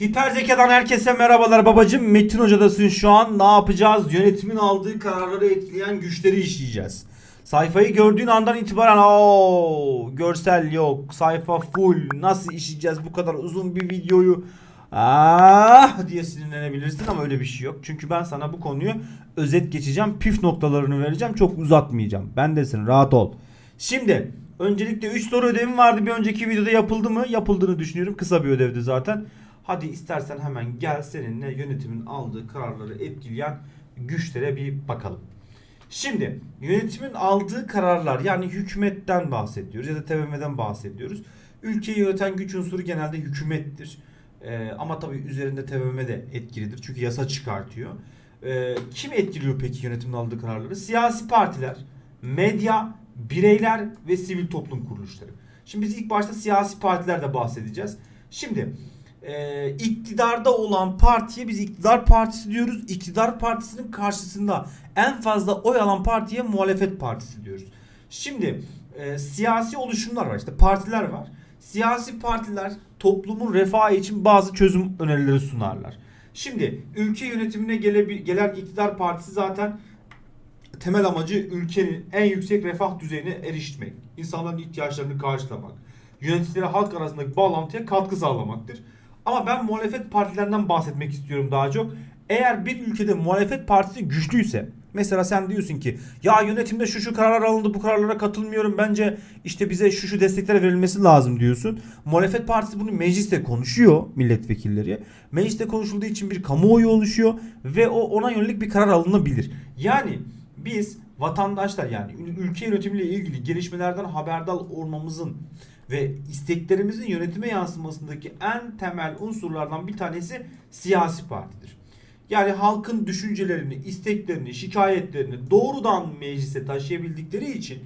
Hiper zekadan herkese merhabalar babacım. Metin Hoca'dasın şu an. Ne yapacağız? Yönetimin aldığı kararları etkileyen güçleri işleyeceğiz. Sayfayı gördüğün andan itibaren o görsel yok. Sayfa full. Nasıl işleyeceğiz bu kadar uzun bir videoyu? Ah diye sinirlenebilirsin ama öyle bir şey yok. Çünkü ben sana bu konuyu özet geçeceğim. Püf noktalarını vereceğim. Çok uzatmayacağım. Ben desin rahat ol. Şimdi öncelikle 3 soru ödevim vardı. Bir önceki videoda yapıldı mı? Yapıldığını düşünüyorum. Kısa bir ödevdi zaten. Hadi istersen hemen gel seninle yönetimin aldığı kararları etkileyen güçlere bir bakalım. Şimdi yönetimin aldığı kararlar yani hükümetten bahsediyoruz ya da TBMM'den bahsediyoruz. Ülkeyi yöneten güç unsuru genelde hükümettir. Ee, ama tabii üzerinde TBMM de etkilidir çünkü yasa çıkartıyor. Ee, kim etkiliyor peki yönetimin aldığı kararları? Siyasi partiler, medya, bireyler ve sivil toplum kuruluşları. Şimdi biz ilk başta siyasi partilerde bahsedeceğiz. Şimdi e, iktidarda olan partiye biz iktidar partisi diyoruz. İktidar partisinin karşısında en fazla oy alan partiye muhalefet partisi diyoruz. Şimdi e, siyasi oluşumlar var işte partiler var. Siyasi partiler toplumun refahı için bazı çözüm önerileri sunarlar. Şimdi ülke yönetimine gele, gelen iktidar partisi zaten temel amacı ülkenin en yüksek refah düzeyine erişmek, insanların ihtiyaçlarını karşılamak, yöneticilere halk arasındaki bağlantıya katkı sağlamaktır. Ama ben muhalefet partilerinden bahsetmek istiyorum daha çok. Eğer bir ülkede muhalefet partisi güçlüyse mesela sen diyorsun ki ya yönetimde şu şu kararlar alındı bu kararlara katılmıyorum bence işte bize şu şu destekler verilmesi lazım diyorsun. Muhalefet partisi bunu mecliste konuşuyor milletvekilleri. Mecliste konuşulduğu için bir kamuoyu oluşuyor ve o ona yönelik bir karar alınabilir. Yani biz vatandaşlar yani ül- ülke yönetimiyle ilgili gelişmelerden haberdar olmamızın ve isteklerimizin yönetime yansımasındaki en temel unsurlardan bir tanesi siyasi partidir. Yani halkın düşüncelerini, isteklerini, şikayetlerini doğrudan meclise taşıyabildikleri için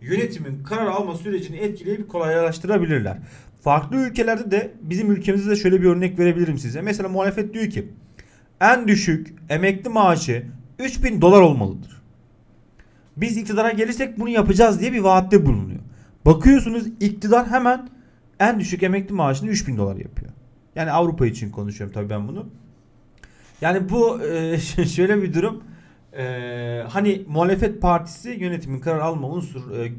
yönetimin karar alma sürecini etkileyip kolaylaştırabilirler. Farklı ülkelerde de bizim ülkemizde de şöyle bir örnek verebilirim size. Mesela muhalefet diyor ki en düşük emekli maaşı 3000 dolar olmalıdır. Biz iktidara gelirsek bunu yapacağız diye bir vaatte bulunuyor. Bakıyorsunuz iktidar hemen en düşük emekli maaşını 3000 dolar yapıyor. Yani Avrupa için konuşuyorum tabii ben bunu. Yani bu e, şöyle bir durum. E, hani muhalefet partisi yönetimin karar alma unsur e,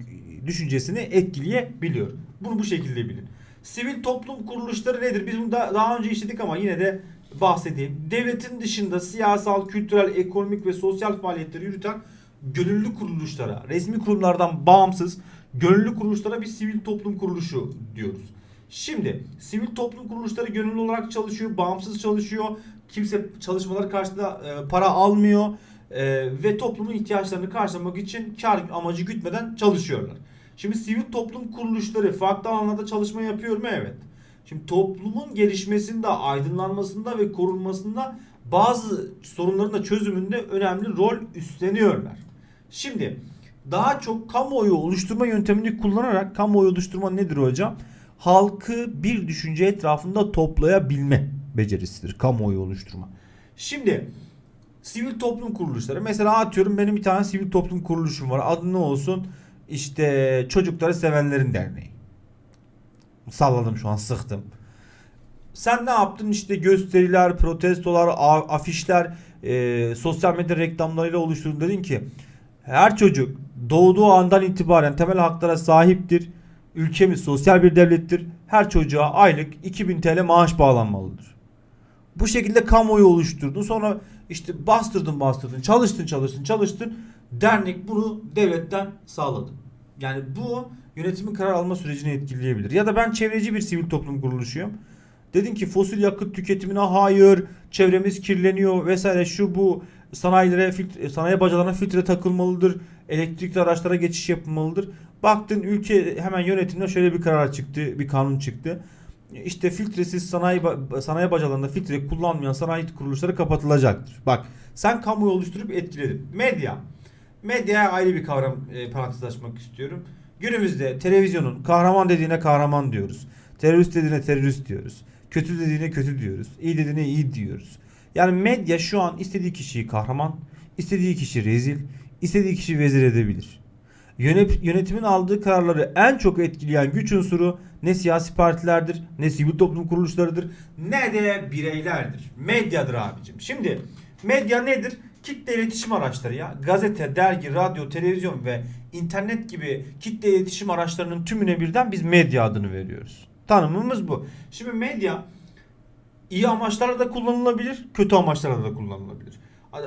düşüncesini etkileyebiliyor. Bunu bu şekilde bilin. Sivil toplum kuruluşları nedir? Biz bunu da daha önce işledik ama yine de bahsedeyim. Devletin dışında siyasal, kültürel, ekonomik ve sosyal faaliyetleri yürüten gönüllü kuruluşlara, resmi kurumlardan bağımsız gönüllü kuruluşlara bir sivil toplum kuruluşu diyoruz. Şimdi sivil toplum kuruluşları gönüllü olarak çalışıyor, bağımsız çalışıyor. Kimse çalışmaları karşılığında e, para almıyor e, ve toplumun ihtiyaçlarını karşılamak için kar amacı gütmeden çalışıyorlar. Şimdi sivil toplum kuruluşları farklı alanlarda çalışma yapıyor mu? Evet. Şimdi toplumun gelişmesinde, aydınlanmasında ve korunmasında bazı sorunların da çözümünde önemli rol üstleniyorlar. Şimdi daha çok kamuoyu oluşturma yöntemini kullanarak kamuoyu oluşturma nedir hocam? Halkı bir düşünce etrafında toplayabilme becerisidir kamuoyu oluşturma. Şimdi sivil toplum kuruluşları mesela atıyorum benim bir tane sivil toplum kuruluşum var. Adı ne olsun? İşte çocukları sevenlerin derneği. Salladım şu an sıktım. Sen ne yaptın işte gösteriler, protestolar, afişler, e, sosyal medya reklamlarıyla oluşturdun dedin ki her çocuk doğduğu andan itibaren temel haklara sahiptir. Ülkemiz sosyal bir devlettir. Her çocuğa aylık 2000 TL maaş bağlanmalıdır. Bu şekilde kamuoyu oluşturdun. Sonra işte bastırdın bastırdın, çalıştın çalıştın çalıştın. Dernek bunu devletten sağladı. Yani bu yönetimin karar alma sürecini etkileyebilir. Ya da ben çevreci bir sivil toplum kuruluşuyum. Dedin ki fosil yakıt tüketimine hayır, çevremiz kirleniyor vesaire şu bu sanayilere filtre, sanayi bacalarına filtre takılmalıdır. Elektrikli araçlara geçiş yapılmalıdır. Baktın ülke hemen yönetimden şöyle bir karar çıktı, bir kanun çıktı. İşte filtresiz sanayi sanayi bacalarında filtre kullanmayan sanayi kuruluşları kapatılacaktır. Bak sen kamuoyu oluşturup etkiledin. Medya. Medyaya ayrı bir kavram e, parantez açmak istiyorum. Günümüzde televizyonun kahraman dediğine kahraman diyoruz. Terörist dediğine terörist diyoruz. Kötü dediğine kötü diyoruz. İyi dediğine iyi diyoruz. Yani medya şu an istediği kişiyi kahraman, istediği kişi rezil, istediği kişi vezir edebilir. Yönet- Yönetimin aldığı kararları en çok etkileyen güç unsuru ne siyasi partilerdir, ne sivil toplum kuruluşlarıdır, ne de bireylerdir. Medyadır abicim. Şimdi medya nedir? Kitle iletişim araçları ya. Gazete, dergi, radyo, televizyon ve internet gibi kitle iletişim araçlarının tümüne birden biz medya adını veriyoruz. Tanımımız bu. Şimdi medya iyi amaçlarla da kullanılabilir, kötü amaçlarla da kullanılabilir.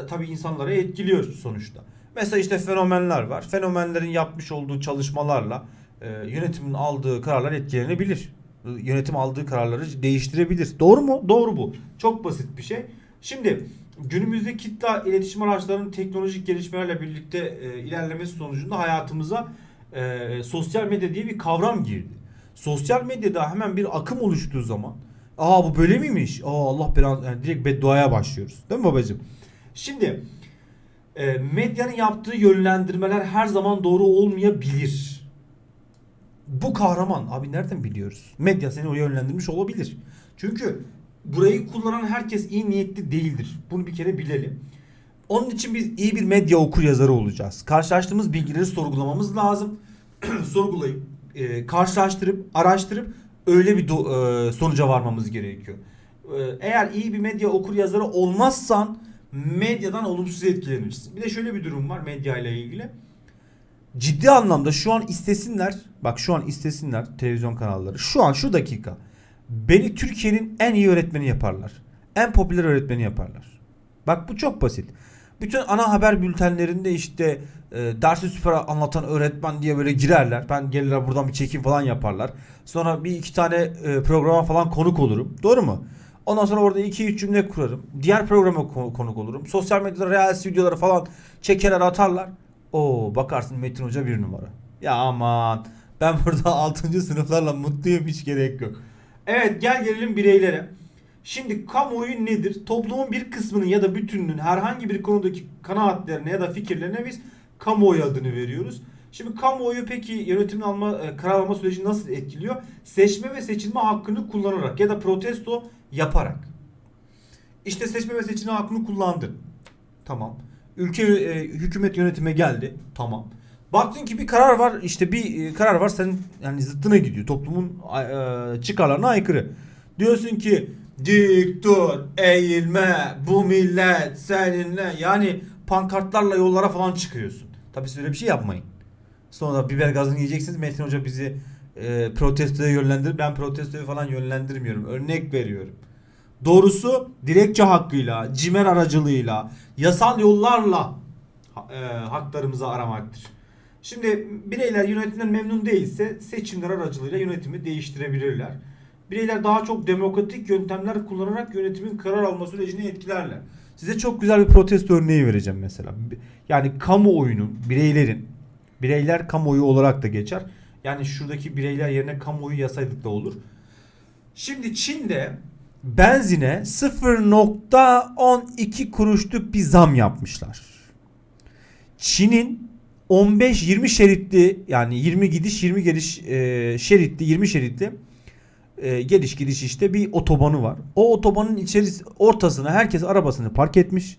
Tabii insanları etkiliyor sonuçta. Mesela işte fenomenler var. Fenomenlerin yapmış olduğu çalışmalarla e, yönetimin aldığı kararlar etkilenebilir. Yönetim aldığı kararları değiştirebilir. Doğru mu? Doğru bu. Çok basit bir şey. Şimdi günümüzde kitle iletişim araçlarının teknolojik gelişmelerle birlikte e, ilerlemesi sonucunda hayatımıza e, sosyal medya diye bir kavram girdi. Sosyal medyada hemen bir akım oluştuğu zaman aa bu böyle miymiş? Aa Allah belanı yani direkt bedduaya başlıyoruz. Değil mi babacığım? Şimdi e, medyanın yaptığı yönlendirmeler her zaman doğru olmayabilir. Bu kahraman abi nereden biliyoruz? Medya seni oraya yönlendirmiş olabilir. Çünkü burayı kullanan herkes iyi niyetli değildir. Bunu bir kere bilelim. Onun için biz iyi bir medya okur yazarı olacağız. Karşılaştığımız bilgileri sorgulamamız lazım. Sorgulayıp, e, karşılaştırıp, araştırıp öyle bir do- e, sonuca varmamız gerekiyor. E, eğer iyi bir medya okur yazarı olmazsan medyadan olumsuz etkilenirsin. Bir de şöyle bir durum var medya ile ilgili. Ciddi anlamda şu an istesinler, bak şu an istesinler televizyon kanalları. Şu an şu dakika beni Türkiye'nin en iyi öğretmeni yaparlar. En popüler öğretmeni yaparlar. Bak bu çok basit. Bütün ana haber bültenlerinde işte e, dersi süper anlatan öğretmen diye böyle girerler. Ben gelirler buradan bir çekim falan yaparlar. Sonra bir iki tane e, programa falan konuk olurum. Doğru mu? Ondan sonra orada iki üç cümle kurarım. Diğer programa ko- konuk olurum. Sosyal medyada reels videoları falan çekerler atarlar. Oo bakarsın Metin Hoca bir numara. Ya aman ben burada 6. sınıflarla mutluyum hiç gerek yok. Evet gel gelelim bireylere. Şimdi kamuoyu nedir? Toplumun bir kısmının ya da bütününün herhangi bir konudaki kanaatlerine ya da fikirlerine biz kamuoyu adını veriyoruz. Şimdi kamuoyu peki yönetimin alma, e, karar alma sürecini nasıl etkiliyor? Seçme ve seçilme hakkını kullanarak ya da protesto yaparak. İşte seçme ve seçilme hakkını kullandın. Tamam. Ülke e, hükümet yönetime geldi. Tamam. Baktın ki bir karar var işte bir e, karar var senin yani zıttına gidiyor. Toplumun e, çıkarlarına aykırı. Diyorsun ki dik dur eğilme bu millet seninle yani pankartlarla yollara falan çıkıyorsun. Tabii siz öyle bir şey yapmayın. Sonra biber gazını yiyeceksiniz. Metin Hoca bizi e, protestoya yönlendirir. Ben protestoya falan yönlendirmiyorum. Örnek veriyorum. Doğrusu dilekçe hakkıyla, cimer aracılığıyla, yasal yollarla e, haklarımızı aramaktır. Şimdi bireyler yönetimden memnun değilse seçimler aracılığıyla yönetimi değiştirebilirler. Bireyler daha çok demokratik yöntemler kullanarak yönetimin karar alma sürecini etkilerler. Size çok güzel bir protesto örneği vereceğim mesela. Yani kamuoyunun, bireylerin, bireyler kamuoyu olarak da geçer. Yani şuradaki bireyler yerine kamuoyu yasaydık da olur. Şimdi Çin'de benzine 0.12 kuruşluk bir zam yapmışlar. Çin'in 15-20 şeritli yani 20 gidiş 20 geliş e, şeritli 20 şeritli e, geliş gidiş işte bir otobanı var. O otobanın içerisi ortasına herkes arabasını park etmiş.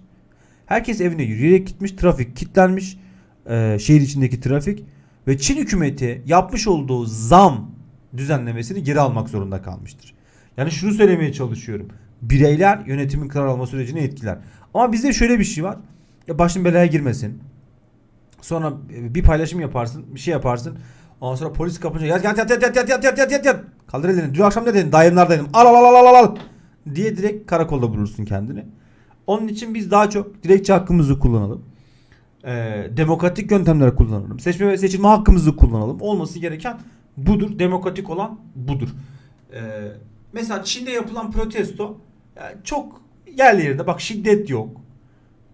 Herkes evine yürüyerek gitmiş. Trafik kilitlenmiş. E, şehir içindeki trafik ve Çin hükümeti yapmış olduğu zam düzenlemesini geri almak zorunda kalmıştır. Yani şunu söylemeye çalışıyorum. Bireyler yönetimin karar alma sürecini etkiler. Ama bizde şöyle bir şey var. Ya başın belaya girmesin. Sonra bir paylaşım yaparsın, bir şey yaparsın. Ondan sonra polis kapınca yat yat yat yat yat yat yat yat yat yat. Kaldır elini. Dün akşam ne dedin? Dayımlardaydım. Al al al al al al. Diye direkt karakolda bulursun kendini. Onun için biz daha çok dilekçe hakkımızı kullanalım. Ee, demokratik yöntemleri kullanalım. Seçme ve seçilme hakkımızı kullanalım. Olması gereken budur. Demokratik olan budur. Ee, mesela Çin'de yapılan protesto yani çok yerli yerinde bak şiddet yok.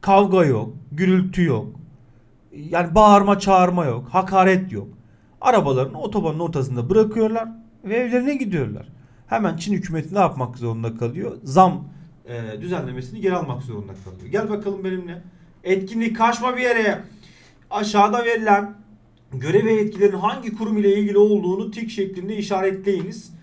Kavga yok. Gürültü yok. Yani bağırma çağırma yok. Hakaret yok. Arabalarını otobanın ortasında bırakıyorlar ve evlerine gidiyorlar. Hemen Çin hükümeti ne yapmak zorunda kalıyor? Zam e, düzenlemesini geri almak zorunda kalıyor. Gel bakalım benimle. Etkinlik kaçma bir yere. Aşağıda verilen görev ve yetkilerin hangi kurum ile ilgili olduğunu tik şeklinde işaretleyiniz.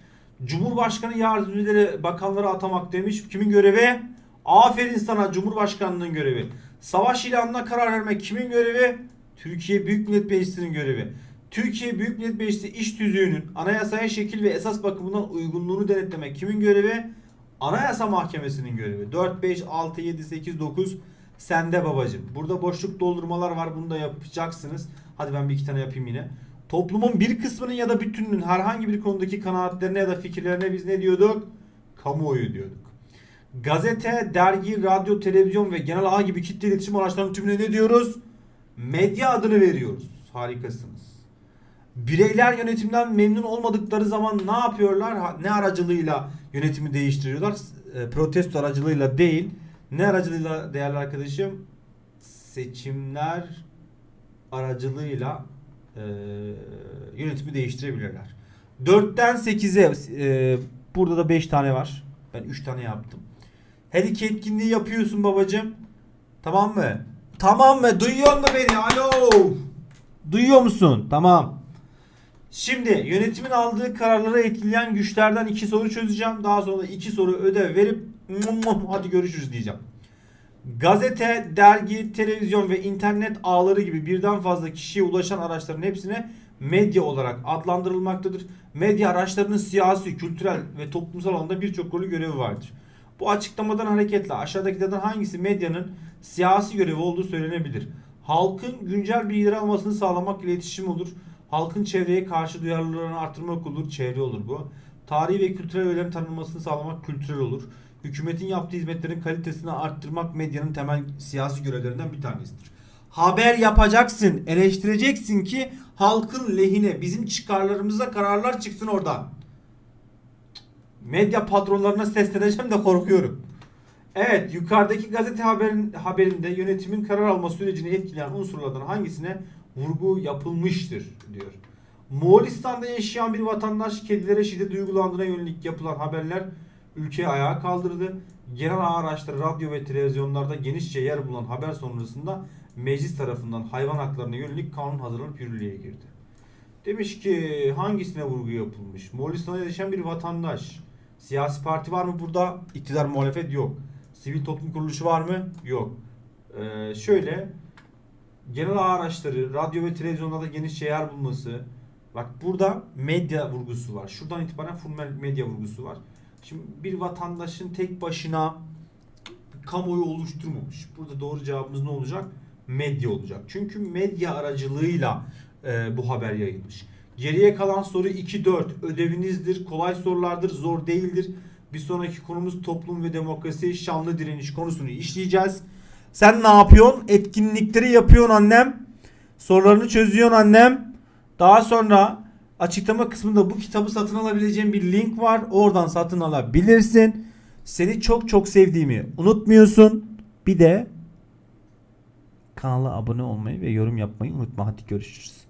Cumhurbaşkanı yardımcıları bakanları atamak demiş. Kimin görevi? Aferin sana Cumhurbaşkanlığının görevi. Savaş ilanına karar vermek kimin görevi? Türkiye Büyük Millet Meclisi'nin görevi. Türkiye Büyük Millet Meclisi iş tüzüğünün anayasaya şekil ve esas bakımından uygunluğunu denetlemek kimin görevi? Anayasa Mahkemesi'nin görevi. 4, 5, 6, 7, 8, 9 sende babacım. Burada boşluk doldurmalar var. Bunu da yapacaksınız. Hadi ben bir iki tane yapayım yine. Toplumun bir kısmının ya da bütününün herhangi bir konudaki kanaatlerine ya da fikirlerine biz ne diyorduk? Kamuoyu diyorduk. Gazete, dergi, radyo, televizyon ve genel ağ gibi kitle iletişim araçlarının tümüne ne diyoruz? Medya adını veriyoruz. Harikasınız. Bireyler yönetimden memnun olmadıkları zaman ne yapıyorlar? Ne aracılığıyla yönetimi değiştiriyorlar? E, protesto aracılığıyla değil. Ne aracılığıyla değerli arkadaşım? Seçimler aracılığıyla e, yönetimi değiştirebilirler. 4'ten 8'e e, burada da 5 tane var. Ben 3 tane yaptım. Her iki etkinliği yapıyorsun babacım. Tamam mı? Tamam mı? Duyuyor mu beni? Alo. Duyuyor musun? Tamam. Şimdi yönetimin aldığı kararları etkileyen güçlerden iki soru çözeceğim. Daha sonra iki soru ödev verip hadi görüşürüz diyeceğim. Gazete, dergi, televizyon ve internet ağları gibi birden fazla kişiye ulaşan araçların hepsine medya olarak adlandırılmaktadır. Medya araçlarının siyasi, kültürel ve toplumsal alanda birçok rolü görevi vardır. Bu açıklamadan hareketle aşağıdakilerden hangisi medyanın siyasi görevi olduğu söylenebilir? Halkın güncel bilgileri almasını sağlamak iletişim olur. Halkın çevreye karşı duyarlılığını artırmak olur. Çevre olur bu. Tarihi ve kültürel öğelerin tanınmasını sağlamak kültürel olur. Hükümetin yaptığı hizmetlerin kalitesini arttırmak medyanın temel siyasi görevlerinden bir tanesidir. Haber yapacaksın, eleştireceksin ki halkın lehine, bizim çıkarlarımıza kararlar çıksın oradan. Medya patronlarına sesleneceğim de korkuyorum. Evet, yukarıdaki gazete haberin, haberinde yönetimin karar alma sürecini etkileyen unsurlardan hangisine vurgu yapılmıştır diyor. Moğolistan'da yaşayan bir vatandaş kedilere şiddet uygulandığına yönelik yapılan haberler ülkeyi ayağa kaldırdı. Genel ağ araçları, radyo ve televizyonlarda genişçe yer bulan haber sonrasında meclis tarafından hayvan haklarına yönelik kanun hazırlanıp yürürlüğe girdi. Demiş ki hangisine vurgu yapılmış? Moğolistan'da yaşayan bir vatandaş. Siyasi parti var mı burada? İktidar muhalefet yok. Sivil toplum kuruluşu var mı? Yok. Ee, şöyle genel ağ araçları, radyo ve televizyonlarda genişçe yer bulması. Bak burada medya vurgusu var. Şuradan itibaren full medya vurgusu var. Şimdi bir vatandaşın tek başına kamuoyu oluşturmamış. Burada doğru cevabımız ne olacak? Medya olacak. Çünkü medya aracılığıyla e, bu haber yayılmış. Geriye kalan soru 2-4. Ödevinizdir. Kolay sorulardır. Zor değildir. Bir sonraki konumuz toplum ve demokrasi şanlı direniş konusunu işleyeceğiz. Sen ne yapıyorsun? Etkinlikleri yapıyorsun annem. Sorularını çözüyorsun annem. Daha sonra açıklama kısmında bu kitabı satın alabileceğin bir link var. Oradan satın alabilirsin. Seni çok çok sevdiğimi unutmuyorsun. Bir de kanala abone olmayı ve yorum yapmayı unutma. Hadi görüşürüz.